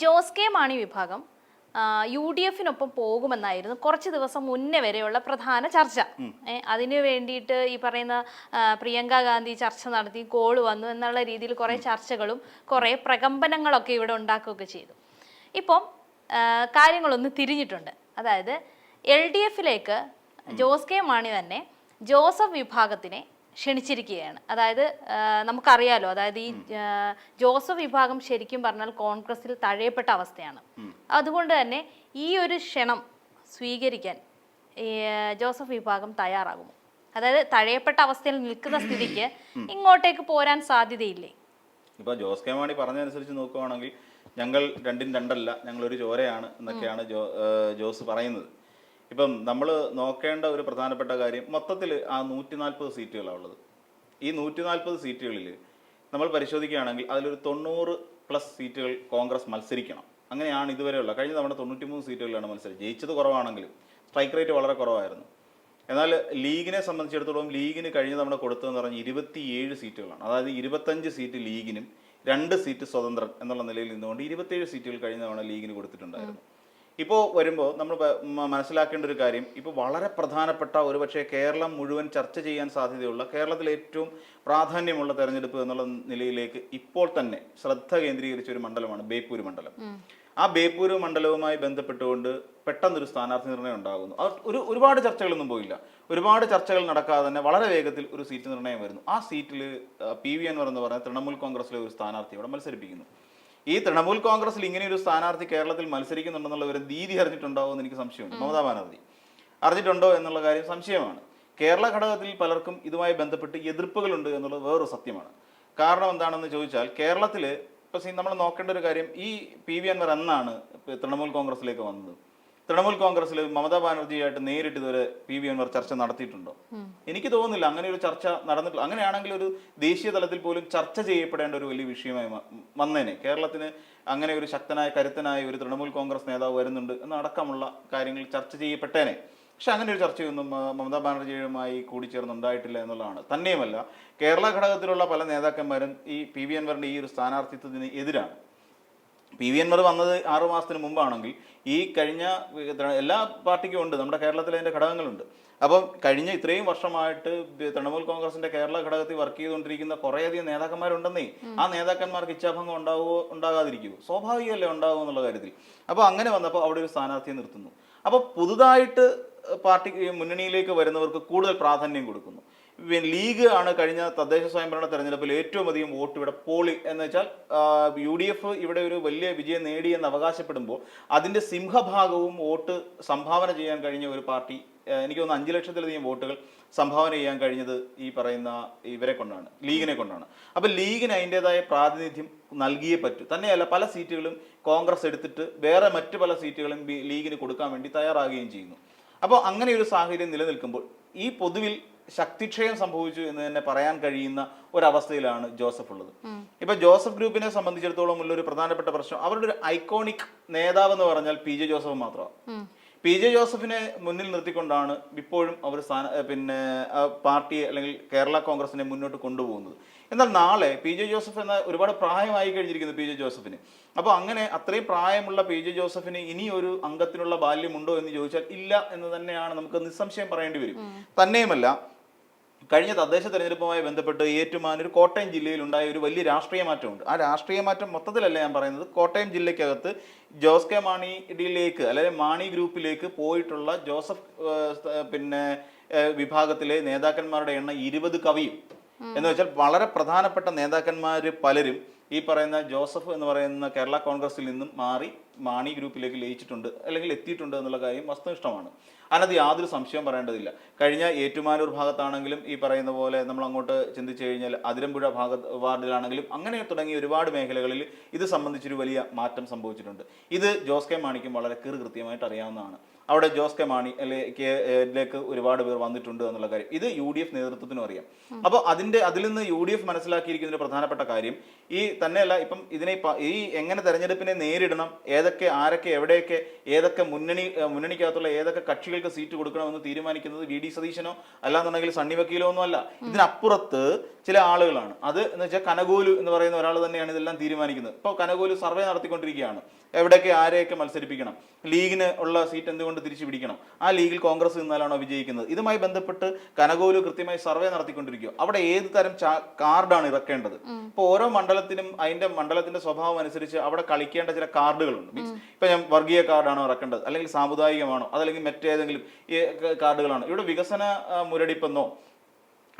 Jose K Mani വിഭാഗം U D എഫിനൊപ്പം പോകുമെന്നായിരുന്നു കുറച്ച് ദിവസം മുന്നേ വരെയുള്ള പ്രധാന ചർച്ച. അതിനു വേണ്ടിയിട്ട് ഈ പറയുന്ന പ്രിയങ്ക ഗാന്ധി ചർച്ച നടത്തി കോൾ വന്നു എന്നുള്ള രീതിയിൽ കുറേ ചർച്ചകളും കുറേ പ്രകമ്പനങ്ങളൊക്കെ ഇവിടെ ഉണ്ടാക്കുകയൊക്കെ ചെയ്തു. ഇപ്പം കാര്യങ്ങളൊന്ന് തിരിഞ്ഞിട്ടുണ്ട്. അതായത് എൽ ഡി എഫിലേക്ക് ജോസ് കെ മാണി തന്നെ ജോസഫ് വിഭാഗത്തിനെ ക്ഷണിച്ചിരിക്കുകയാണ്. അതായത് നമുക്കറിയാലോ അതായത് ഈ ജോസഫ് വിഭാഗം ശരിക്കും പറഞ്ഞാൽ കോൺഗ്രസിൽ തഴയപ്പെട്ട അവസ്ഥയാണ്. അതുകൊണ്ട് തന്നെ ഈ ഒരു ക്ഷണം സ്വീകരിക്കാൻ ജോസഫ് വിഭാഗം തയ്യാറാകുമോ? അതായത് തഴയപ്പെട്ട അവസ്ഥയിൽ നിൽക്കുന്ന സ്ഥിതിക്ക് ഇങ്ങോട്ടേക്ക് പോരാൻ സാധ്യതയില്ലേ? ഇപ്പൊ ജോസ് കെ മാണി പറഞ്ഞതനുസരിച്ച് നോക്കുകയാണെങ്കിൽ ഞങ്ങൾ രണ്ടും രണ്ടല്ല ഞങ്ങൾ ഒരു ചോരയാണ് എന്നൊക്കെയാണ് ജോസ് പറയുന്നത്. ഇപ്പം നമ്മൾ നോക്കേണ്ട ഒരു പ്രധാനപ്പെട്ട കാര്യം മൊത്തത്തിൽ ആ നൂറ്റി നാൽപ്പത് സീറ്റുകളാണ് ഉള്ളത്. ഈ നൂറ്റി നാൽപ്പത് സീറ്റുകളിൽ നമ്മൾ പരിശോധിക്കുകയാണെങ്കിൽ അതിലൊരു തൊണ്ണൂറ് പ്ലസ് സീറ്റുകൾ കോൺഗ്രസ് മത്സരിക്കണം. അങ്ങനെയാണ് ഇതുവരെയുള്ള കഴിഞ്ഞ തവണ തൊണ്ണൂറ്റി മൂന്ന് സീറ്റുകളിലാണ് മത്സരം ജയിച്ചത് കുറവാണെങ്കിലും സ്ട്രൈക്ക് റേറ്റ് വളരെ കുറവായിരുന്നു. എന്നാൽ ലീഗിനെ സംബന്ധിച്ചിടത്തോളം ലീഗിന് കഴിഞ്ഞ തവണ കൊടുത്തതെന്ന് പറഞ്ഞാൽ ഇരുപത്തിയേഴ് സീറ്റുകളാണ്. അതായത് ഇരുപത്തഞ്ച് സീറ്റ് ലീഗിനും രണ്ട് സീറ്റ് സ്വതന്ത്രൻ എന്നുള്ള നിലയിൽ നിന്നുകൊണ്ട് ഇരുപത്തിയേഴ് സീറ്റുകൾ കഴിഞ്ഞ തവണ ലീഗിന് കൊടുത്തിട്ടുണ്ടായിരുന്നു. ഇപ്പോൾ വരുമ്പോൾ നമ്മൾ മനസ്സിലാക്കേണ്ട ഒരു കാര്യം ഇപ്പോൾ വളരെ പ്രധാനപ്പെട്ട ഒരു ഒരുപക്ഷെ കേരളം മുഴുവൻ ചർച്ച ചെയ്യാൻ സാധ്യതയുള്ള കേരളത്തിലെ ഏറ്റവും പ്രാധാന്യമുള്ള തെരഞ്ഞെടുപ്പ് എന്നുള്ള നിലയിലേക്ക് ഇപ്പോൾ തന്നെ ശ്രദ്ധ കേന്ദ്രീകരിച്ച ഒരു മണ്ഡലമാണ് ബേപ്പൂര് മണ്ഡലം. ആ ബേപ്പൂര് മണ്ഡലവുമായി ബന്ധപ്പെട്ടുകൊണ്ട് പെട്ടെന്നൊരു സ്ഥാനാർത്ഥി നിർണയം ഉണ്ടാകുന്നു. അത് ഒരു ഒരുപാട് ചർച്ചകളൊന്നും പോയില്ല. ഒരുപാട് ചർച്ചകൾ നടക്കാതെ തന്നെ വളരെ വേഗത്തിൽ ഒരു സീറ്റ് നിർണയം വരുന്നു. ആ സീറ്റിൽ പി വി അൻവർ എന്ന് പറഞ്ഞാൽ തൃണമൂൽ കോൺഗ്രസിലെ ഒരു സ്ഥാനാർത്ഥി അവിടെ മത്സരിപ്പിക്കുന്നു. ഈ തൃണമൂൽ കോൺഗ്രസിൽ ഇങ്ങനെ ഒരു സ്ഥാനാർത്ഥി കേരളത്തിൽ മത്സരിക്കുന്നുണ്ടെന്നുള്ള ഒരു നീതി അറിഞ്ഞിട്ടുണ്ടാവും എന്ന് എനിക്ക് സംശയമുണ്ട്. മമതാ ബാനർജി. അറിഞ്ഞിട്ടുണ്ടോ എന്നുള്ള കാര്യം സംശയമാണ്. കേരള ഘടകത്തിൽ പലർക്കും ഇതുമായി ബന്ധപ്പെട്ട് എതിർപ്പുകളുണ്ട് എന്നുള്ളത് വേറൊരു സത്യമാണ്. കാരണം എന്താണെന്ന് ചോദിച്ചാൽ കേരളത്തിൽ ഇപ്പം നമ്മൾ നോക്കേണ്ട ഒരു കാര്യം ഈ പി വി അൻവർ എന്നാണ് തൃണമൂൽ കോൺഗ്രസിലേക്ക് വന്നത്. തൃണമൂൽ കോൺഗ്രസിൽ മമതാ ബാനർജിയായിട്ട് നേരിട്ട് ഇതുവരെ പി. വി. അൻവർ ചർച്ച നടത്തിയിട്ടുണ്ടോ? എനിക്ക് തോന്നുന്നില്ല. അങ്ങനെ ഒരു ചർച്ച നടന്നിട്ടില്ല അങ്ങനെയാണെങ്കിൽ ഒരു ദേശീയ തലത്തിൽ പോലും ചർച്ച ചെയ്യപ്പെടേണ്ട ഒരു വലിയ വിഷയമായി വന്നേനെ. കേരളത്തിന് അങ്ങനെ ഒരു ശക്തനായ കരുത്തനായ ഒരു തൃണമൂൽ കോൺഗ്രസ് നേതാവ് വരുന്നുണ്ട് എന്നടക്കമുള്ള കാര്യങ്ങൾ ചർച്ച ചെയ്യപ്പെട്ടേനെ. പക്ഷെ അങ്ങനെ ഒരു ചർച്ചയൊന്നും മമതാ ബാനർജിയുമായി കൂടിച്ചേർന്നുണ്ടായിട്ടില്ല എന്നുള്ളതാണ്. തന്നെയുമല്ല കേരള ഘടകത്തിലുള്ള പല നേതാക്കന്മാരും ഈ പി. വി. അൻവറിന്റെ ഈ ഒരു സ്ഥാനാർത്ഥിത്വത്തിന് എതിരാണ്. പി വി എൻമാർ വന്നത് ആറു മാസത്തിന് മുമ്പാണെങ്കിൽ ഈ കഴിഞ്ഞ എല്ലാ പാർട്ടിക്കും ഉണ്ട്. നമ്മുടെ കേരളത്തിൽ അതിന്റെ ഘടകങ്ങളുണ്ട്. അപ്പം കഴിഞ്ഞ ഇത്രയും വർഷമായിട്ട് തൃണമൂൽ കോൺഗ്രസിന്റെ കേരള ഘടകത്തിൽ വർക്ക് ചെയ്തുകൊണ്ടിരിക്കുന്ന കുറേയധികം നേതാക്കന്മാരുണ്ടെന്നേ ആ നേതാക്കന്മാർക്ക് ഇച്ഛാഭംഗം ഉണ്ടാവുമോ ഉണ്ടാകാതിരിക്കുമോ സ്വാഭാവികമല്ലേ ഉണ്ടാവുമോ എന്നുള്ള കാര്യത്തിൽ. അപ്പോൾ അങ്ങനെ വന്നപ്പോൾ അവിടെ ഒരു സ്ഥാനാർത്ഥിയെ നിർത്തുന്നു. അപ്പോൾ പുതുതായിട്ട് പാർട്ടി മുന്നണിയിലേക്ക് വരുന്നവർക്ക് കൂടുതൽ പ്രാധാന്യം കൊടുക്കുന്നു. ലീഗ് ആണ് കഴിഞ്ഞ തദ്ദേശ സ്വയംഭരണ തെരഞ്ഞെടുപ്പിൽ ഏറ്റവും അധികം വോട്ട് ഇവിടെ പോളി എന്ന് വെച്ചാൽ യു ഡി എഫ് ഇവിടെ ഒരു വലിയ വിജയം നേടി അവകാശപ്പെടുമ്പോൾ അതിന്റെ സിംഹഭാഗവും വോട്ട് സംഭാവന ചെയ്യാൻ കഴിഞ്ഞ ഒരു പാർട്ടി എനിക്ക് തോന്നുന്നു അഞ്ച് ലക്ഷത്തിലധികം വോട്ടുകൾ സംഭാവന ചെയ്യാൻ കഴിഞ്ഞത് ഈ പറയുന്ന ഇവരെ കൊണ്ടാണ് ലീഗിനെ കൊണ്ടാണ്. അപ്പം ലീഗിന് അതിന്റെതായ പ്രാതിനിധ്യം നൽകിയേ പറ്റൂ. തന്നെയല്ല പല സീറ്റുകളും കോൺഗ്രസ് എടുത്തിട്ട് വേറെ മറ്റു പല സീറ്റുകളും ലീഗിന് കൊടുക്കാൻ വേണ്ടി തയ്യാറാകുകയും ചെയ്യുന്നു. അപ്പോൾ അങ്ങനെ ഒരു സാഹചര്യം നിലനിൽക്കുമ്പോൾ ഈ പൊതുവിൽ ശക്തിക്ഷയം സംഭവിച്ചു എന്ന് തന്നെ പറയാൻ കഴിയുന്ന ഒരവസ്ഥയിലാണ് ജോസഫ് ഉള്ളത്. ഇപ്പൊ ജോസഫ് ഗ്രൂപ്പിനെ സംബന്ധിച്ചിടത്തോളം ഉള്ള ഒരു പ്രധാനപ്പെട്ട പ്രശ്നം അവരുടെ ഒരു ഐക്കോണിക് നേതാവ് എന്ന് പറഞ്ഞാൽ പി ജെ ജോസഫ് മാത്രമാണ്. പി ജെ ജോസഫിനെ മുന്നിൽ നിർത്തിക്കൊണ്ടാണ് ഇപ്പോഴും അവർ സ്ഥാന പിന്നെ പാർട്ടിയെ അല്ലെങ്കിൽ കേരള കോൺഗ്രസിനെ മുന്നോട്ട് കൊണ്ടുപോകുന്നത്. എന്നാൽ നാളെ പി ജെ ജോസഫ് എന്ന ഒരുപാട് പ്രായമായി കഴിഞ്ഞിരിക്കുന്നു പി ജെ ജോസഫിന്. അപ്പോൾ അങ്ങനെ അത്രയും പ്രായമുള്ള പി ജെ ജോസഫിന് ഇനി ഒരു അംഗത്തിനുള്ള ബാല്യമുണ്ടോ എന്ന് ചോദിച്ചാൽ ഇല്ല എന്ന് തന്നെയാണ് നമുക്ക് നിസ്സംശയം പറയേണ്ടി വരും. തന്നെയുമല്ല കഴിഞ്ഞ തദ്ദേശ തെരഞ്ഞെടുപ്പുമായി ബന്ധപ്പെട്ട് ഏറ്റുമാനൂർ കോട്ടയം ജില്ലയിൽ ഉണ്ടായ ഒരു വലിയ രാഷ്ട്രീയ മാറ്റമുണ്ട്. ആ രാഷ്ട്രീയ മാറ്റം മൊത്തത്തിലല്ല ഞാൻ പറയുന്നത്? കോട്ടയം ജില്ലയ്ക്കകത്ത് ജോസ് കെ മാണിയിലേക്ക് അല്ലെങ്കിൽ മാണി ഗ്രൂപ്പിലേക്ക് പോയിട്ടുള്ള ജോസഫ് പിന്നെ വിഭാഗത്തിലെ നേതാക്കന്മാരുടെ എണ്ണം ഇരുപത് കവിയും. എന്ന് വെച്ചാൽ വളരെ പ്രധാനപ്പെട്ട നേതാക്കന്മാർ പലരും ഈ പറയുന്ന ജോസഫ് എന്ന് പറയുന്ന കേരള കോൺഗ്രസിൽ നിന്നും മാറി മാണി ഗ്രൂപ്പിലേക്ക് ലയിച്ചിട്ടുണ്ട് അല്ലെങ്കിൽ എത്തിയിട്ടുണ്ട് എന്നുള്ള കാര്യം വസ്തുനിഷ്ഠമാണ്. അതിനകത്ത് യാതൊരു സംശയം പറയേണ്ടതില്ല. കഴിഞ്ഞ ഏറ്റുമാനൂർ ഭാഗത്താണെങ്കിലും ഈ പറയുന്ന പോലെ നമ്മൾ അങ്ങോട്ട് ചിന്തിച്ചു കഴിഞ്ഞാൽ അതിരമ്പുഴ ഭാഗ വാർഡിലാണെങ്കിലും അങ്ങനെ തുടങ്ങിയ ഒരുപാട് മേഖലകളിൽ ഇത് സംബന്ധിച്ചൊരു വലിയ മാറ്റം സംഭവിച്ചിട്ടുണ്ട്. ഇത് ജോസ് കെ മാണിക്കും വളരെ കീറി കൃത്യമായിട്ട് അറിയാവുന്നതാണ്. അവിടെ ജോസ് കെ മാണി ലേക്ക് ഒരുപാട് പേർ വന്നിട്ടുണ്ട് എന്നുള്ള കാര്യം. ഇത് യു ഡി എഫ് നേതൃത്വത്തിനും അറിയാം. അപ്പോൾ അതിന്റെ അതിൽ നിന്ന് യു ഡി എഫ് മനസ്സിലാക്കിയിരിക്കുന്ന ഒരു പ്രധാനപ്പെട്ട കാര്യം ഈ തന്നെയല്ല ഇപ്പം ഇതിനെ ഈ എങ്ങനെ തെരഞ്ഞെടുപ്പിനെ നേരിടണം ഏതൊക്കെ ആരൊക്കെ എവിടെയൊക്കെ ഏതൊക്കെ മുന്നണി മുന്നണിക്കകത്തുള്ള ഏതൊക്കെ കക്ഷികൾക്ക് സീറ്റ് കൊടുക്കണമെന്ന് തീരുമാനിക്കുന്നത് വി ഡി സതീശനോ? അല്ലാന്നുണ്ടെങ്കിൽ സണ്ണി വക്കീലോ ഒന്നും അല്ല. ഇതിനപ്പുറത്ത് ചില ആളുകളാണ്. അത് എന്ന് വെച്ചാൽ കനകോലു എന്ന് പറയുന്ന ഒരാൾ തന്നെയാണ് ഇതെല്ലാം തീരുമാനിക്കുന്നത്. ഇപ്പോൾ കനകോലു സർവേ നടത്തിക്കൊണ്ടിരിക്കുകയാണ്. എവിടെയൊക്കെ ആരെയൊക്കെ മത്സരിപ്പിക്കണം? ലീഗിന് ഉള്ള സീറ്റ് എന്തുകൊണ്ട് തിരിച്ചു പിടിക്കണം? ആ ലീഗിൽ കോൺഗ്രസ് നിന്നാലാണോ വിജയിക്കുന്നത്? ഇതുമായി ബന്ധപ്പെട്ട് കനകോലു കൃത്യമായി സർവേ നടത്തിക്കൊണ്ടിരിക്കുക. അവിടെ ഏത് തരം കാർഡാണ് ഇറക്കേണ്ടത്? ഇപ്പോൾ ഓരോ മണ്ഡലത്തിനും അതിന്റെ മണ്ഡലത്തിന്റെ സ്വഭാവം അനുസരിച്ച് അവിടെ കളിക്കേണ്ട ചില കാർഡുകളുണ്ട്. മീൻസ് ഇപ്പൊ ഞാൻ വർഗീയ കാർഡാണോ ഇറക്കേണ്ടത്? അല്ലെങ്കിൽ സാമുദായികമാണോ? അതല്ലെങ്കിൽ മറ്റേതെങ്കിലും ഈ കാർഡുകളാണ്. ഇവിടെ വികസന മുരടിപ്പെന്നോ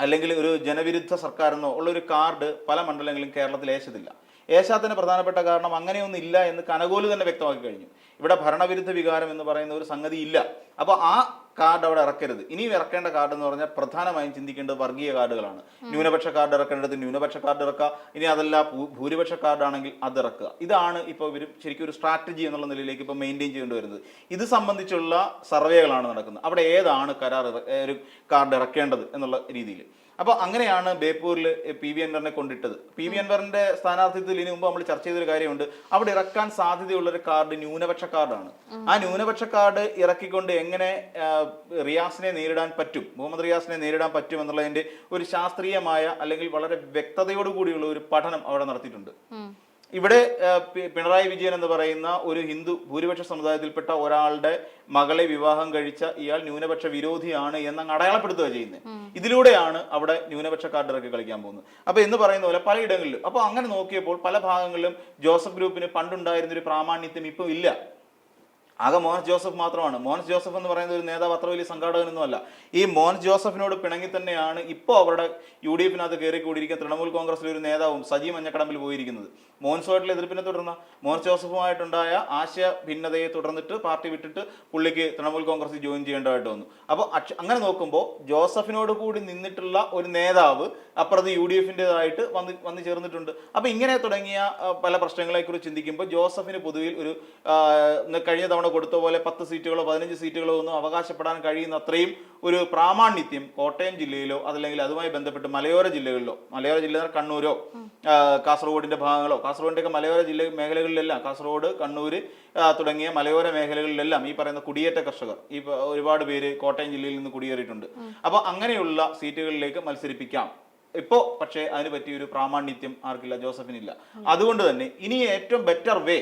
അല്ലെങ്കിൽ ഒരു ജനവിരുദ്ധ സർക്കാരെന്നോ ഉള്ള ഒരു കാർഡ് പല മണ്ഡലങ്ങളിലും കേരളത്തിൽ ഏശത്തില്ല. ഏശാത്തിന് പ്രധാനപ്പെട്ട കാരണം അങ്ങനെയൊന്നും ഇല്ല എന്ന് കനകോൽ തന്നെ വ്യക്തമാക്കി കഴിഞ്ഞു. ഇവിടെ ഭരണവിരുദ്ധ വികാരം എന്ന് പറയുന്ന ഒരു സംഗതി ഇല്ല. അപ്പോൾ ആ കാർഡ് അവിടെ ഇറക്കരുത്. ഇനിയും ഇറക്കേണ്ട കാർഡ് എന്ന് പറഞ്ഞാൽ പ്രധാനമായും ചിന്തിക്കേണ്ടത് വർഗീയ കാർഡുകളാണ്. ന്യൂനപക്ഷ കാർഡ് ഇറക്കേണ്ടത് ന്യൂനപക്ഷ കാർഡ് ഇറക്കുക. ഇനി അതല്ല ഭൂരിപക്ഷ കാർഡാണെങ്കിൽ അത് ഇറക്കുക. ഇതാണ് ഇപ്പോൾ ഇവർ ശരിക്കും ഒരു സ്ട്രാറ്റജി എന്നുള്ള നിലയിലേക്ക് ഇപ്പോൾ മെയിന്റെയിൻ ചെയ്യേണ്ടി വരുന്നത്. ഇത് സംബന്ധിച്ചുള്ള സർവേകളാണ് നടക്കുന്നത്. അവിടെ ഏതാണ് കരാർ ഒരു കാർഡ് ഇറക്കേണ്ടത് എന്നുള്ള രീതിയിൽ അപ്പോൾ അങ്ങനെയാണ് ബേപ്പൂരിൽ പി വി അൻവറിനെ കൊണ്ടിട്ടത്. പി വി അൻവറിന്റെ സ്ഥാനാർത്ഥിത്വത്തിൽ ഇതിനു മുമ്പ് നമ്മൾ ചർച്ച ചെയ്തൊരു കാര്യമുണ്ട്. അവിടെ ഇറക്കാൻ സാധ്യതയുള്ള ഒരു കാർഡ് ന്യൂനപക്ഷ കാർഡാണ്. ആ ന്യൂനപക്ഷ കാർഡ് ഇറക്കിക്കൊണ്ട് എങ്ങനെ റിയാസിനെ നേരിടാൻ പറ്റും മുഹമ്മദ് റിയാസിനെ നേരിടാൻ പറ്റും എന്നുള്ളതിന്റെ ഒരു ശാസ്ത്രീയമായ അല്ലെങ്കിൽ വളരെ വ്യക്തതയോടുകൂടിയുള്ള ഒരു പഠനം അവിടെ നടത്തിയിട്ടുണ്ട്. ഇവിടെ പിണറായി വിജയൻ എന്ന് പറയുന്ന ഒരു ഹിന്ദു ഭൂരിപക്ഷ സമുദായത്തിൽപ്പെട്ട ഒരാളുടെ മകളെ വിവാഹം കഴിച്ച ഇയാൾ ന്യൂനപക്ഷ വിരോധിയാണ് എന്നങ്ങ് അടയാളപ്പെടുത്തുക ചെയ്യുന്നത് ഇതിലൂടെയാണ് അവിടെ ന്യൂനപക്ഷ കാർഡിറക്കി കളിക്കാൻ പോകുന്നത്. അപ്പൊ എന്ന് പറയുന്ന പോലെ പലയിടങ്ങളിലും അപ്പൊ അങ്ങനെ നോക്കിയപ്പോൾ പല ഭാഗങ്ങളിലും ജോസഫ് ഗ്രൂപ്പിന് പണ്ടുണ്ടായിരുന്ന ഒരു പ്രാമാണ്യത്യം ഇപ്പം ഇല്ല. ആകെ മോഹൻസ് ജോസഫ് മാത്രമാണ്. മോഹൻസ് ജോസഫ് എന്ന് പറയുന്നത് ഒരു നേതാവ് അത്ര വലിയ സംഘാടകനൊന്നുമല്ല. ഈ മോഹൻസ് ജോസഫിനോട് പിണങ്ങി തന്നെയാണ് ഇപ്പോൾ അവരുടെ യു ഡി എഫിനകത്ത് കയറി കൂടിയിരിക്കുന്ന തൃണമൂൽ കോൺഗ്രസിലെ ഒരു നേതാവും സജി മഞ്ഞക്കടമ്പിൽ പോയിരിക്കുന്നത്. മോൻസുമായിട്ടുള്ള എതിർപ്പിനെ തുടർന്ന് മോഹൻസ് ജോസഫുമായിട്ടുണ്ടായ ആശയ ഭിന്നതയെ തുടർന്നിട്ട് പാർട്ടി വിട്ടിട്ട് പുള്ളിക്ക് തൃണമൂൽ കോൺഗ്രസിൽ ജോയിൻ ചെയ്യേണ്ടതായിട്ട് വന്നു. അപ്പോൾ അങ്ങനെ നോക്കുമ്പോൾ ജോസഫിനോട് കൂടി നിന്നിട്ടുള്ള ഒരു നേതാവ് അപ്പുറത്ത് യു ഡി എഫിന്റെതായിട്ട് വന്ന് വന്ന് ചേർന്നിട്ടുണ്ട്. അപ്പോൾ ഇങ്ങനെ തുടങ്ങിയ പല പ്രശ്നങ്ങളെക്കുറിച്ച് ചിന്തിക്കുമ്പോൾ ജോസഫിന് പൊതുവിൽ ഒരു കഴിഞ്ഞ തവണ കൊടുത്ത പോലെ പത്ത് സീറ്റുകളോ പതിനഞ്ച് സീറ്റുകളോ ഒന്നും അവകാശപ്പെടാൻ കഴിയുന്ന അത്രയും ഒരു പ്രാമാണിത്യം കോട്ടയം ജില്ലയിലോ അതല്ലെങ്കിൽ അതുമായി ബന്ധപ്പെട്ട് മലയോര ജില്ലകളിലോ മലയോര ജില്ല കണ്ണൂരോ കാസർഗോഡിന്റെ ഭാഗങ്ങളോ കാസർഗോഡിന്റെ മലയോര ജില്ല മേഖലകളിലെല്ലാം കാസർഗോഡ് കണ്ണൂർ തുടങ്ങിയ മലയോര മേഖലകളിലെല്ലാം ഈ പറയുന്ന കുടിയേറ്റ കർഷകർ ഈ ഒരുപാട് പേര് കോട്ടയം ജില്ലയിൽ നിന്ന് കുടിയേറിയിട്ടുണ്ട്. അപ്പോൾ അങ്ങനെയുള്ള സീറ്റുകളിലേക്ക് മത്സരിപ്പിക്കാം. ഇപ്പോ പക്ഷേ അതിന് പറ്റിയ ഒരു പ്രാമാണ്യത്യം ആർക്കില്ല ജോസഫിനില്ല. അതുകൊണ്ട് തന്നെ ഇനി ഏറ്റവും better way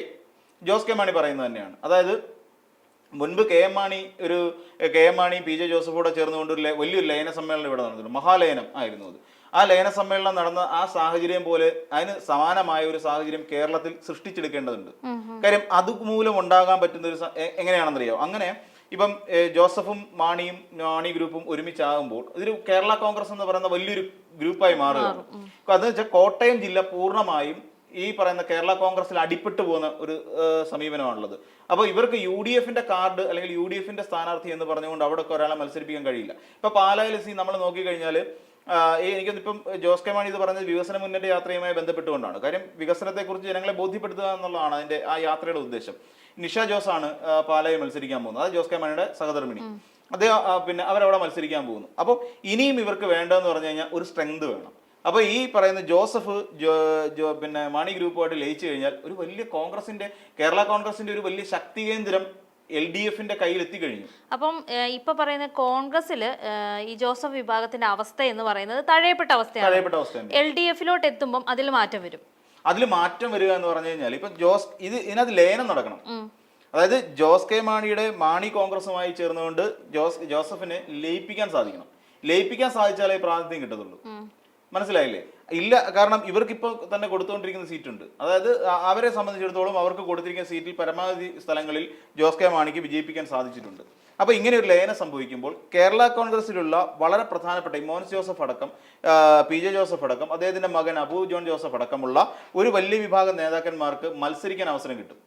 Jose K Mani പറയുന്നത് തന്നെയാണ്. അതായത് മുൻപ് കെ എം മാണി ഒരു K M Mani P J ജോസഫോടെ ചേർന്നുകൊണ്ട് ഒരു വലിയൊരു ലയന സമ്മേളനം ഇവിടെ നടന്നിട്ടുണ്ട് മഹാലയനം ആയിരുന്നു അത്. ആ ലയന സമ്മേളനം നടന്ന ആ സാഹചര്യം പോലെ അതിന് സമാനമായ ഒരു സാഹചര്യം കേരളത്തിൽ സൃഷ്ടിച്ചെടുക്കേണ്ടതുണ്ട്. കാര്യം അതുമൂലം ഉണ്ടാകാൻ പറ്റുന്ന ഒരു എങ്ങനെയാണെന്നറിയോ? അങ്ങനെ ഇപ്പം ജോസഫും മാണിയും മാണി ഗ്രൂപ്പും ഒരുമിച്ചാകുമ്പോൾ ഇതൊരു കേരള കോൺഗ്രസ് എന്ന് പറയുന്ന വലിയൊരു ഗ്രൂപ്പായി മാറുകയാണ്. അതെന്ന് വെച്ചാൽ കോട്ടയം ജില്ല പൂർണമായും ഈ പറയുന്ന കേരള കോൺഗ്രസിൽ അടിപ്പെട്ടു പോകുന്ന ഒരു സമീപനമാണുള്ളത്. അപ്പോൾ ഇവർക്ക് യു ഡി എഫിന്റെ കാർഡ് അല്ലെങ്കിൽ യു ഡി എഫിന്റെ സ്ഥാനാർത്ഥി എന്ന് പറഞ്ഞുകൊണ്ട് അവിടെ ഒരാളെ മത്സരിപ്പിക്കാൻ കഴിയില്ല. ഇപ്പൊ പാലായിൽ സി നമ്മൾ നോക്കിക്കഴിഞ്ഞാൽ എനിക്കൊന്നിപ്പം ജോസ് കെ മാണി ഇത് പറഞ്ഞത് വികസന മുന്നേറ്റ യാത്രയുമായി ബന്ധപ്പെട്ടുകൊണ്ടാണ്. കാര്യം വികസനത്തെക്കുറിച്ച് ജനങ്ങളെ ബോധ്യപ്പെടുത്തുക എന്നുള്ളതാണ് അതിന്റെ ആ യാത്രയുടെ ഉദ്ദേശം. നിഷ ജോസ് ആണ് പാലായിൽ മത്സരിക്കാൻ പോകുന്നത്. അത് ജോസ് കെ മാണിയുടെ സഹധർമ്മിണി. അദ്ദേഹം പിന്നെ അവരവിടെ മത്സരിക്കാൻ പോകുന്നു. അപ്പോൾ ഇനിയും ഇവർക്ക് വേണ്ടതെന്ന് പറഞ്ഞു കഴിഞ്ഞാൽ ഒരു സ്ട്രെങ്ത് വേണം. അപ്പോൾ ഈ പറയുന്ന ജോസഫ് പിന്നെ മാണി ഗ്രൂപ്പുമായിട്ട് ലയിച്ചു കഴിഞ്ഞാൽ ഒരു വലിയ കോൺഗ്രസിന്റെ കേരള കോൺഗ്രസിന്റെ ഒരു വലിയ ശക്തി കേന്ദ്രം എൽ ഡി എഫിന്റെ കയ്യിൽ എത്തിക്കഴിഞ്ഞു അപ്പം ഇപ്പൊ പറയുന്ന കോൺഗ്രസിൽ ഈ ജോസഫ് വിഭാഗത്തിന്റെ അവസ്ഥ എന്ന് പറയുന്നത് തഴയപ്പെട്ട അവസ്ഥയാണ്. തഴയപ്പെട്ട അവസ്ഥയാണ്. എൽ ഡി എഫിലോട്ട് എത്തുമ്പം അതിൽ മാറ്റം വരും. അതിൽ മാറ്റം വരിക എന്ന് പറഞ്ഞു കഴിഞ്ഞാൽ ഇപ്പൊ ജോസ് ഇത് ഇതിനകത്ത് ലയനം നടക്കണം. അതായത് ജോസ് കെ മാണിയുടെ മാണി കോൺഗ്രസുമായി ചേർന്നുകൊണ്ട് ജോസ് ജോസഫിനെ ലയിപ്പിക്കാൻ സാധിക്കണം. ലയിപ്പിക്കാൻ സാധിച്ചാലേ പ്രാതിനിധ്യം കിട്ടത്തുള്ളൂ. മനസ്സിലായില്ലേ? ഇല്ല കാരണം ഇവർക്കിപ്പോൾ തന്നെ കൊടുത്തുകൊണ്ടിരിക്കുന്ന സീറ്റുണ്ട്. അതായത് അവരെ സംബന്ധിച്ചിടത്തോളം അവർക്ക് കൊടുത്തിരിക്കുന്ന സീറ്റിൽ പരമാവധി സ്ഥലങ്ങളിൽ ജോസ് കെ മാണിക്ക് വിജയിപ്പിക്കാൻ സാധിച്ചിട്ടുണ്ട്. അപ്പോൾ ഇങ്ങനെ ഒരു ലയനം സംഭവിക്കുമ്പോൾ കേരള കോൺഗ്രസിലുള്ള വളരെ പ്രധാനപ്പെട്ട മോൻസ് ജോസഫ് അടക്കം പി ജെ ജോസഫ് അടക്കം അദ്ദേഹത്തിന്റെ മകൻ അബു ജോൺ ജോസഫ് അടക്കമുള്ള ഒരു വലിയ വിഭാഗം നേതാക്കന്മാർക്ക് മത്സരിക്കാൻ അവസരം കിട്ടും.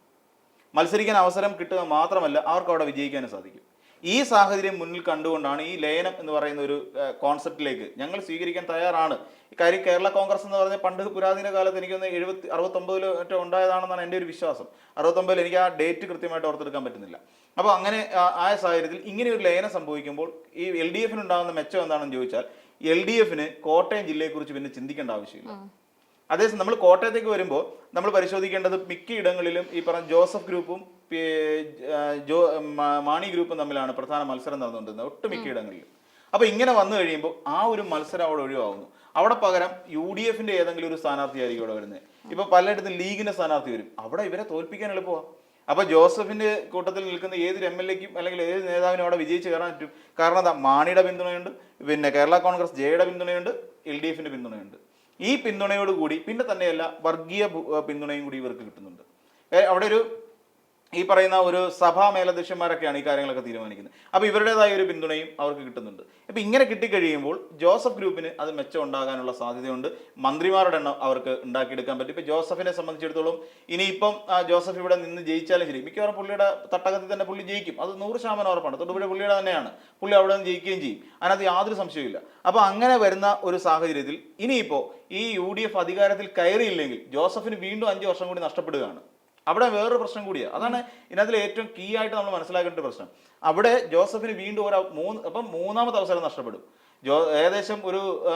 മത്സരിക്കാൻ അവസരം കിട്ടുക മാത്രമല്ല അവർക്ക് അവിടെ വിജയിക്കാനും സാധിക്കും. ഈ സാഹചര്യം മുന്നിൽ കണ്ടുകൊണ്ടാണ് ഈ ലയനം എന്ന് പറയുന്ന ഒരു കോൺസെപ്റ്റിലേക്ക് ഞങ്ങൾ സ്വീകരിക്കാൻ തയ്യാറാണ്. കാര്യം കേരള കോൺഗ്രസ് എന്ന് പറഞ്ഞ പണ്ട് പുരാതന കാലത്ത് എനിക്കൊന്ന് എഴുപത്തി അറുപത്തൊമ്പതിലോ മറ്റോ ഉണ്ടായതാണെന്നാണ് എന്റെ ഒരു വിശ്വാസം. അറുപത്തൊമ്പതിൽ എനിക്ക് ആ ഡേറ്റ് കൃത്യമായിട്ട് ഓർത്തെടുക്കാൻ പറ്റുന്നില്ല. അപ്പോൾ അങ്ങനെ ആയ സാഹചര്യത്തിൽ ഇങ്ങനെ ഒരു ലയനം സംഭവിക്കുമ്പോൾ ഈ എൽ ഡി എഫിനുണ്ടാകുന്ന മെച്ചം എന്താണെന്ന് ചോദിച്ചാൽ എൽ ഡി എഫിന് കോട്ടയം ജില്ലയെക്കുറിച്ച് പിന്നെ ചിന്തിക്കേണ്ട ആവശ്യമില്ല. അതേസമയം നമ്മൾ കോട്ടയത്തേക്ക് വരുമ്പോൾ നമ്മൾ പരിശോധിക്കേണ്ടത് മിക്ക ഇടങ്ങളിലും ഈ പറഞ്ഞ ജോസഫ് ഗ്രൂപ്പും ജോ മാണി ഗ്രൂപ്പും തമ്മിലാണ് പ്രധാന മത്സരം നടന്നുകൊണ്ടിരുന്നത് ഒട്ടുമിക്ക ഇടങ്ങളിലും. അപ്പൊ ഇങ്ങനെ വന്നു കഴിയുമ്പോൾ ആ ഒരു മത്സരം അവിടെ ഒഴിവാകുന്നു. അവിടെ പകരം യു ഡി എഫിന്റെ ഏതെങ്കിലും ഒരു സ്ഥാനാർത്ഥിയായിരിക്കും അവിടെ വരുന്നത്. ഇപ്പൊ പലയിടത്തും ലീഗിന്റെ സ്ഥാനാർത്ഥി വരും. അവിടെ ഇവരെ തോൽപ്പിക്കാൻ എളുപ്പമാണ് അപ്പൊ ജോസഫിന്റെ കൂട്ടത്തിൽ നിൽക്കുന്ന ഏതൊരു എം എൽ എക്കും അല്ലെങ്കിൽ ഏത് നേതാവിനും അവിടെ വിജയിച്ച് കയറാൻ പറ്റും. കാരണം മാണിയുടെ പിന്തുണയുണ്ട്. പിന്നെ കേരള കോൺഗ്രസ് ജെയുടെ പിന്തുണയുണ്ട്. എൽ ഡി എഫിന്റെ പിന്തുണയുണ്ട്. ഈ പിന്തുണയോടുകൂടി പിന്നെ തന്നെയല്ല വർഗീയ പിന്തുണയും കൂടി ഇവർക്ക് കിട്ടുന്നുണ്ട്. അവിടെ ഒരു ഈ പറയുന്ന ഒരു സഭാ മേലധ്യക്ഷന്മാരൊക്കെയാണ് ഈ കാര്യങ്ങളൊക്കെ തീരുമാനിക്കുന്നത്. അപ്പോൾ ഇവരുടേതായ ഒരു പിന്തുണയും അവർക്ക് കിട്ടുന്നുണ്ട്. അപ്പോൾ ഇങ്ങനെ കിട്ടിക്കഴിയുമ്പോൾ ജോസഫ് ഗ്രൂപ്പിന് അത് മെച്ചം ഉണ്ടാകാനുള്ള സാധ്യതയുണ്ട്. മന്ത്രിമാരുടെ എണ്ണം അവർക്ക് ഉണ്ടാക്കിയെടുക്കാൻ പറ്റും. ഇപ്പോൾ ജോസഫിനെ സംബന്ധിച്ചിടത്തോളം ഇനിയിപ്പം ജോസഫ് ഇവിടെ നിന്ന് ജയിച്ചാലും ശരി. മിക്കവാറും പുള്ളിയുടെ തട്ടകത്തിൽ തന്നെ പുള്ളി ജയിക്കും. അത് നൂറ് ശതമാനം ഉറപ്പാണ്. തൊടുപുഴ പുള്ളിയുടെ തന്നെയാണ്. പുള്ളി അവിടെ നിന്ന് ജയിക്കുകയും ചെയ്യും. അതിനകത്ത് യാതൊരു സംശയവുമില്ല. അപ്പോൾ അങ്ങനെ വരുന്ന ഒരു സാഹചര്യത്തിൽ ഇനിയിപ്പോൾ ഈ യു ഡി എഫ് അധികാരത്തിൽ കയറിയില്ലെങ്കിൽ ജോസഫിന് വീണ്ടും അഞ്ച് വർഷം കൂടി നഷ്ടപ്പെടുകയാണ്. അവിടെ വേറൊരു പ്രശ്നം കൂടിയാണ് അതാണ് ഇതിനകത്തിൽ ഏറ്റവും കീ ആയിട്ട് നമ്മൾ മനസ്സിലാക്കേണ്ട പ്രശ്നം. അവിടെ ജോസഫിന് വീണ്ടും ഒരു മൂന്ന് അപ്പം മൂന്നാമത്തെ അവസരം നഷ്ടപ്പെടും. ജോ ഏകദേശം ഒരു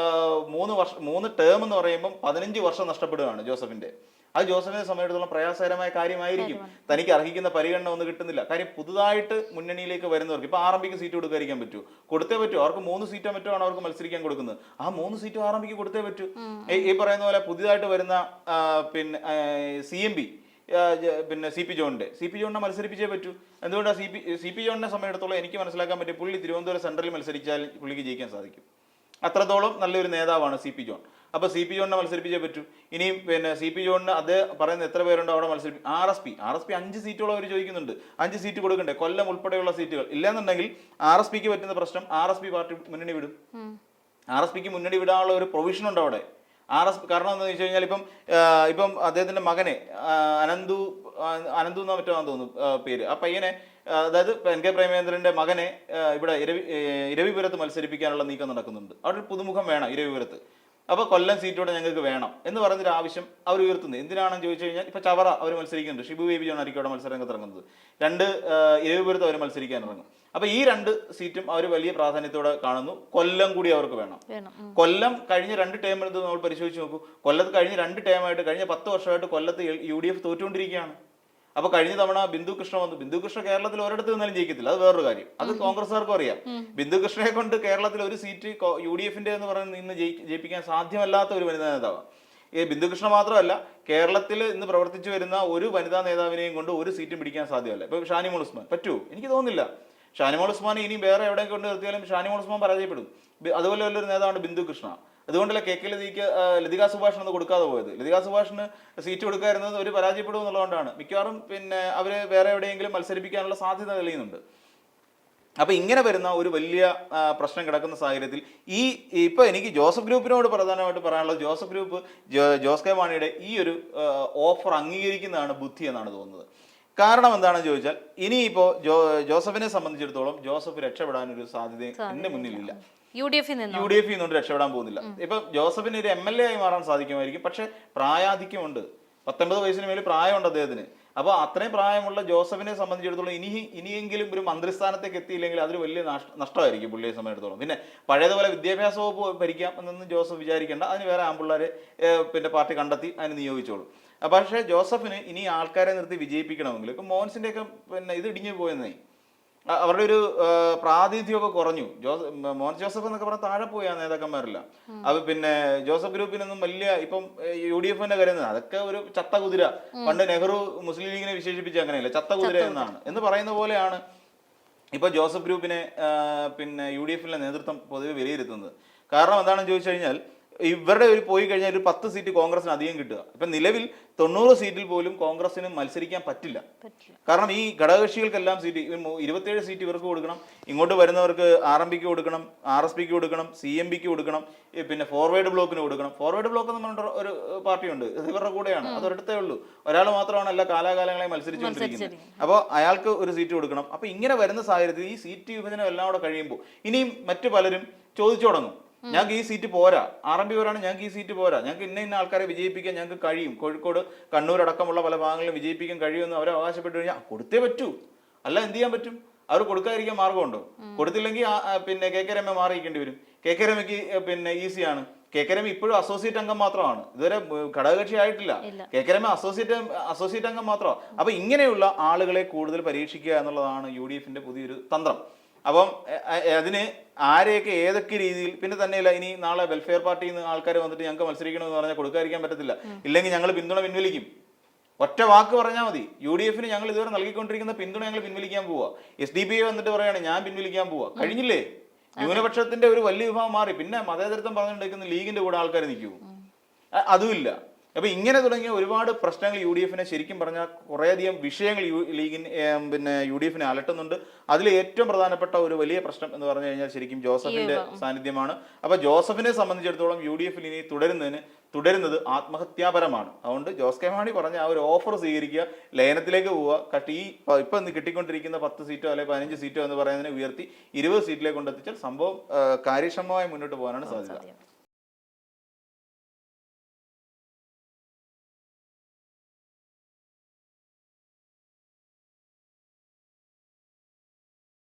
മൂന്ന് വർഷം മൂന്ന് ടേം എന്ന് പറയുമ്പം പതിനഞ്ച് വർഷം നഷ്ടപ്പെടുകയാണ് ജോസഫിന്റെ. അത് ജോസഫിനെ സംബന്ധിച്ചിടത്തോളം പ്രയാസകരമായ കാര്യമായിരിക്കും. തനിക്ക് അർഹിക്കുന്ന പരിഗണന ഒന്നും കിട്ടുന്നില്ല. കാര്യം പുതുതായിട്ട് മുന്നണിയിലേക്ക് വരുന്നവർക്ക് ഇപ്പൊ ആർ എം പിക്ക് സീറ്റ് കൊടുക്കാതിരിക്കാൻ പറ്റൂ കൊടുത്തേ പറ്റൂ. അവർക്ക് മൂന്ന് സീറ്റോ മറ്റോ ആണ് അവർക്ക് മത്സരിക്കാൻ കൊടുക്കുന്നത്. ആ മൂന്ന് സീറ്റും ആർ എം പിക്ക് കൊടുത്തേ പറ്റൂ. ഈ- ഈ പറയുന്ന പോലെ പുതിയതായിട്ട് വരുന്ന പിന്നെ സി എം പി പിന്നെ സി പി ജോണിന്റെ സി പി ജോണിനെ മത്സരിപ്പിച്ചേ പറ്റൂ. എന്തുകൊണ്ടാണ് സി പി സി പി ജോണിനെ സമയത്തോളം എനിക്ക് മനസ്സിലാക്കാൻ പറ്റും പുള്ളി തിരുവനന്തപുരം സെൻട്രലിൽ മത്സരിച്ചാൽ പുള്ളിക്ക് ജയിക്കാൻ സാധിക്കും. അത്രത്തോളം നല്ലൊരു നേതാവാണ് സി പി ജോൺ. അപ്പോൾ സി പി ജോണിനെ മത്സരിപ്പിച്ചേ പറ്റൂ. ഇനിയും പിന്നെ സി പി ജോണിന് അത് പറയുന്ന എത്ര പേരുണ്ടോ അവിടെ മത്സരിപ്പി R S P R S P അഞ്ച് സീറ്റോളം അവർ ചോദിക്കുന്നുണ്ട്. അഞ്ച് സീറ്റ് കൊടുക്കണ്ടേ? കൊല്ലം ഉൾപ്പെടെയുള്ള സീറ്റുകൾ. ഇല്ലെന്നുണ്ടെങ്കിൽ ആർ എസ് പിക്ക് പറ്റുന്ന പ്രശ്നം ആർ എസ് പി പാർട്ടി മുന്നണി വിടും. ആർ എസ് പിക്ക് മുന്നണി വിടാനുള്ള ഒരു പ്രൊവിഷൻ ഉണ്ട് അവിടെ. ആർ എസ് കാരണം എന്താണെന്ന് വെച്ച് കഴിഞ്ഞാൽ ഇപ്പം ഇപ്പം അദ്ദേഹത്തിന്റെ മകനെ അനന്തു അനന്തു എന്നാ മറ്റോ തോന്നുന്നു പേര്. ആ പയ്യനെ അതായത് എൻ കെ പ്രേമേന്ദ്രന്റെ മകനെ ഇവിടെ ഇരവി ഇരവിപുരത്ത് മത്സരിപ്പിക്കാനുള്ള നീക്കം നടക്കുന്നുണ്ട്. അവിടെ ഒരു പുതുമുഖം വേണം ഇരവിപുരത്ത്. അപ്പോൾ കൊല്ലം സീറ്റോടെ ഞങ്ങൾക്ക് വേണം എന്ന് പറഞ്ഞൊരു ആവശ്യം അവർ ഉയർത്തുന്നത് എന്തിനാണെന്ന് ചോദിച്ചു കഴിഞ്ഞാൽ ഇപ്പോൾ ചവറ അവർ മത്സരിക്കുന്നുണ്ട്. ഷിബു ബേബി ജോൺ ആയിരിക്കും അവിടെ മത്സരരംഗത്ത് ഇറങ്ങുന്നത്. രണ്ട് ഇരവിപുരത്ത് അവർ മത്സരിക്കാൻ ഇറങ്ങും. അപ്പൊ ഈ രണ്ട് സീറ്റും അവർ വലിയ പ്രാധാന്യത്തോടെ കാണുന്നു. കൊല്ലം കൂടി അവർക്ക് വേണം. കൊല്ലം കഴിഞ്ഞ രണ്ട് ടേം എടുത്ത് നമ്മൾ പരിശോധിച്ച് നോക്കൂ. കൊല്ലത്ത് കഴിഞ്ഞ രണ്ട് ടേമായിട്ട് കഴിഞ്ഞ പത്ത് വർഷമായിട്ട് കൊല്ലത്ത് യു ഡി എഫ് തോറ്റുകൊണ്ടിരിക്കുകയാണ്. അപ്പൊ കഴിഞ്ഞ തവണ ബിന്ദു കൃഷ്ണ വന്നു. ബിന്ദു കൃഷ്ണ കേരളത്തിൽ ഒരിടത്ത് നിന്നാലും ജയിക്കത്തില്ല. അത് വേറൊരു കാര്യം. അത് കോൺഗ്രസ്സുകാർക്കും അറിയാം. ബിന്ദു കൃഷ്ണയെ കൊണ്ട് കേരളത്തിൽ ഒരു സീറ്റ് യു ഡി എഫിന്റെ എന്ന് പറയുന്നത് ഇന്ന് ജയി- ജയിപ്പിക്കാൻ സാധ്യമല്ലാത്ത ഒരു വനിതാ നേതാവ്. ഈ ബിന്ദുകൃഷ്ണ മാത്രമല്ല കേരളത്തിൽ ഇന്ന് പ്രവർത്തിച്ചു വരുന്ന ഒരു വനിതാ നേതാവിനെയും കൊണ്ട് ഒരു സീറ്റും പിടിക്കാൻ സാധ്യമല്ല. ഇപ്പൊ ഷാനിമോൾ ഉസ്മാൻ. പറ്റുമോ എനിക്ക് തോന്നുന്നില്ല. ഷാനിമോൾ ഉസ്മാൻ ഇനി വേറെ എവിടെ കൊണ്ട് നിർത്തിയാലും ഷാനിമോൾ ഉസ്മാൻ പരാജയപ്പെടും. അതുപോലെ ഉള്ളൊരു നേതാവാണ് ബിന്ദു കൃഷ്ണ. അതുകൊണ്ടല്ല കെ കെ ലതിക്ക് ലതിക സുഭാഷിന് ഒന്ന് കൊടുക്കാതെ പോയത്? ലതിക സുഭാഷിന് സീറ്റ് കൊടുക്കാതിരുന്നത് ഒരു പരാജയപ്പെടും എന്നുള്ളതുകൊണ്ടാണ്. മിക്കവാറും പിന്നെ അവർ വേറെ എവിടെയെങ്കിലും മത്സരിപ്പിക്കാനുള്ള സാധ്യത തെളിയുന്നുണ്ട്. അപ്പൊ ഇങ്ങനെ വരുന്ന ഒരു വലിയ പ്രശ്നം കിടക്കുന്ന സാഹചര്യത്തിൽ ഈ ഇപ്പൊ എനിക്ക് ജോസഫ് ഗ്രൂപ്പിനോട് പ്രധാനമായിട്ട് പറയാനുള്ളത് ജോസഫ് ഗ്രൂപ്പ് ജോസ് കെ മാണിയുടെ ഈ ഒരു ഓഫർ അംഗീകരിക്കുന്നതാണ് ബുദ്ധി എന്നാണ് തോന്നുന്നത്. കാരണം എന്താണെന്ന് ചോദിച്ചാൽ ഇനിയിപ്പോ ജോ ജോസഫിനെ സംബന്ധിച്ചിടത്തോളം ജോസഫ് രക്ഷപ്പെടാൻ ഒരു സാധ്യത എന്റെ മുന്നിലില്ല. യു ഡി എഫിൽ നിന്നോ യു ഡി എഫ് നിന്നുകൊണ്ട് രക്ഷപ്പെടാൻ പോകുന്നില്ല. ഇപ്പൊ ജോസഫിന് ഒരു എം എൽ എ ആയി മാറാൻ സാധിക്കുമായിരിക്കും. പക്ഷെ പ്രായാധിക്യമുണ്ട്. പത്തൊമ്പത് വയസ്സിന് മേലെ പ്രായമുണ്ട് അദ്ദേഹത്തിന്. അപ്പോൾ അത്രയും പ്രായമുള്ള ജോസഫിനെ സംബന്ധിച്ചിടത്തോളം ഇനി ഇനിയെങ്കിലും ഒരു മന്ത്രിസ്ഥാനത്തേക്ക് എത്തിയില്ലെങ്കിൽ അതൊരു വലിയ നഷ്ടമായിരിക്കും പുള്ളിയെ സംബന്ധിച്ചിടത്തോളം. പിന്നെ പഴയതുപോലെ വിദ്യാഭ്യാസ വകുപ്പ് ഭരിക്കാം എന്നൊന്നും ജോസഫ് വിചാരിക്കേണ്ട. അതിന് വേറെ ആമ്പിള്ളേരെ പിന്നെ പാർട്ടി കണ്ടെത്തി അതിന് നിയോഗിച്ചോളൂ. പക്ഷേ ജോസഫിന് ഇനി ആൾക്കാരെ നിർത്തി വിജയിപ്പിക്കണമെങ്കിൽ ഇപ്പം മോഹൻസിന്റെ ഒക്കെ പിന്നെ ഇത് ഇടിഞ്ഞു പോയെന്നേ. അവരുടെ ഒരു പ്രാതിനിധ്യമൊക്കെ കുറഞ്ഞു. ജോസഫ് മോഹൻ ജോസഫ് എന്നൊക്കെ പറഞ്ഞാൽ താഴെ പോയി ആ നേതാക്കന്മാരില്ല അത് പിന്നെ ജോസഫ് ഗ്രൂപ്പിനൊന്നും വലിയ ഇപ്പം യു ഡി എഫിന്റെ കാര്യം അതൊക്കെ ഒരു ചത്ത കുതിര പണ്ട് നെഹ്റു മുസ്ലിം ലീഗിനെ വിശേഷിപ്പിച്ച അങ്ങനെയല്ല. ചത്ത കുതിര എന്നാണ്. എന്ന് പറയുന്ന പോലെയാണ് ഇപ്പൊ ജോസഫ് ഗ്രൂപ്പിനെ പിന്നെ യു ഡി എഫിലെ നേതൃത്വം പൊതുവെ വിലയിരുത്തുന്നത്. കാരണം എന്താണെന്ന് ചോദിച്ചു കഴിഞ്ഞാൽ ഇവരുടെ ഒരു പോയി കഴിഞ്ഞാൽ ഒരു പത്ത് സീറ്റ് കോൺഗ്രസിന് അധികം കിട്ടുക. ഇപ്പൊ നിലവിൽ തൊണ്ണൂറ് സീറ്റിൽ പോലും കോൺഗ്രസിന് മത്സരിക്കാൻ പറ്റില്ല. കാരണം ഈ ഘടകകക്ഷികൾക്കെല്ലാം സീറ്റ് ഇരുപത്തിയേഴ് സീറ്റ് ഇവർക്ക് കൊടുക്കണം. ഇങ്ങോട്ട് വരുന്നവർക്ക് ആർ എം പിക്ക് കൊടുക്കണം ആർ എസ് പിക്ക് കൊടുക്കണം സി എം പിക്ക് കൊടുക്കണം പിന്നെ ഫോർവേഡ് ബ്ലോക്കിന് കൊടുക്കണം. ഫോർവേഡ് ബ്ലോക്ക് എന്ന് പറഞ്ഞ ഒരു പാർട്ടിയുണ്ട്. ഇവരുടെ കൂടെയാണ്. അത് ഒരിടത്തേ ഉള്ളൂ. ഒരാൾ മാത്രമാണ് എല്ലാ കാലാകാലങ്ങളെ മത്സരിച്ചുകൊണ്ടിരിക്കുന്നത് അപ്പോൾ അയാൾക്ക് ഒരു സീറ്റ് കൊടുക്കണം. അപ്പോൾ ഇങ്ങനെ വരുന്ന സാഹചര്യത്തിൽ ഈ സീറ്റ് വിഭജനം എല്ലാം കൂടെ കഴിയുമ്പോൾ ഇനിയും മറ്റു പലരും ചോദിച്ചു തുടങ്ങും ഞങ്ങൾക്ക് ഈ സീറ്റ് പോരാ. ആർ എം പി പോരാണ് ഞങ്ങൾക്ക് ഈ സീറ്റ് പോരാ. ഞങ്ങൾക്ക് ഇന്ന ഇന്ന ആൾക്കാരെ വിജയിപ്പിക്കാൻ ഞങ്ങൾക്ക് കഴിയും. കോഴിക്കോട് കണ്ണൂർ അടക്കമുള്ള പല ഭാഗങ്ങളിലും വിജയിപ്പിക്കാൻ കഴിയുമെന്ന് അവരെ അവകാശപ്പെട്ടു കഴിഞ്ഞാൽ കൊടുത്തേ പറ്റൂ. അല്ല എന്ത് ചെയ്യാൻ പറ്റും? അവർ കൊടുക്കാതിരിക്കാൻ മാർഗമുണ്ടോ? കൊടുത്തില്ലെങ്കിൽ പിന്നെ കെ കെ രമ മാറിയിക്കേണ്ടി വരും. കെ കെ രമയ്ക്ക് പിന്നെ ഈസിയാണ് കെ കെ രമ ഇപ്പോഴും അസോസിയേറ്റ് അംഗം മാത്രമാണ്. ഇതുവരെ ഘടകകക്ഷി ആയിട്ടില്ല. K K Rema associate associate അംഗം മാത്രമാണ് അപ്പൊ ഇങ്ങനെയുള്ള ആളുകളെ കൂടുതൽ പരീക്ഷിക്കുക എന്നുള്ളതാണ് യു ഡി എഫിന്റെ പുതിയൊരു തന്ത്രം. അപ്പം അതിന് ആരെയൊക്കെ ഏതൊക്കെ രീതിയിൽ പിന്നെ തന്നെയല്ല ഇനി നാളെ വെൽഫെയർ പാർട്ടിയിൽ നിന്ന് ആൾക്കാർ വന്നിട്ട് ഞങ്ങൾക്ക് മത്സരിക്കണമെന്ന് പറഞ്ഞാൽ കൊടുക്കാതിരിക്കാൻ പറ്റത്തില്ല. ഇല്ലെങ്കിൽ ഞങ്ങൾ പിന്തുണ പിൻവലിക്കും. ഒറ്റ വാക്ക് പറഞ്ഞാൽ മതി. യു ഡി എഫിന് ഞങ്ങൾ ഇതുവരെ നൽകിക്കൊണ്ടിരിക്കുന്ന പിന്തുണ ഞങ്ങൾ പിൻവലിക്കാൻ പോവാ. എസ് ഡി പി ഐ വന്നിട്ട് പറയുകയാണ് ഞാൻ പിൻവലിക്കാൻ പോവാ. കഴിഞ്ഞില്ലേ? ന്യൂനപക്ഷത്തിന്റെ ഒരു വലിയ വിഭാഗം മാറി. പിന്നെ മതേതരത്വം പറഞ്ഞുകൊണ്ടിരിക്കുന്ന ലീഗിന്റെ കൂടെ ആൾക്കാർ നിൽക്കൂ. അതുമില്ല അപ്പൊ ഇങ്ങനെ തുടങ്ങിയ ഒരുപാട് പ്രശ്നങ്ങൾ യു ഡി എഫിനെ ശരിക്കും പറഞ്ഞാൽ കുറേയധികം വിഷയങ്ങൾ യു ലീഗിന് പിന്നെ യു ഡി എഫിനെ അലട്ടുന്നുണ്ട്. അതിൽ ഏറ്റവും പ്രധാനപ്പെട്ട ഒരു വലിയ പ്രശ്നം എന്ന് പറഞ്ഞു കഴിഞ്ഞാൽ ശരിക്കും ജോസഫിന്റെ സാന്നിധ്യമാണ്. അപ്പോൾ ജോസഫിനെ സംബന്ധിച്ചിടത്തോളം യു ഡി എഫിൽ ഇനി തുടരുന്നതിന് തുടരുന്നത് ആത്മഹത്യാപരമാണ്. അതുകൊണ്ട് ജോസ് കെ മാണി പറഞ്ഞ ആ ഒരു ഓഫർ സ്വീകരിക്കുക ലയനത്തിലേക്ക് പോവുക കട്ടി ഈ ഇപ്പൊ ഇന്ന് കിട്ടിക്കൊണ്ടിരിക്കുന്ന പത്ത് സീറ്റോ അല്ലെങ്കിൽ പതിനഞ്ച് സീറ്റോ എന്ന് പറയുന്നതിനെ ഉയർത്തി ഇരുപത് സീറ്റിലേക്ക് കൊണ്ടെത്തിച്ചാൽ സംഭവം കാര്യക്ഷമമായി മുന്നോട്ട് പോകാനാണ് സാധ്യത.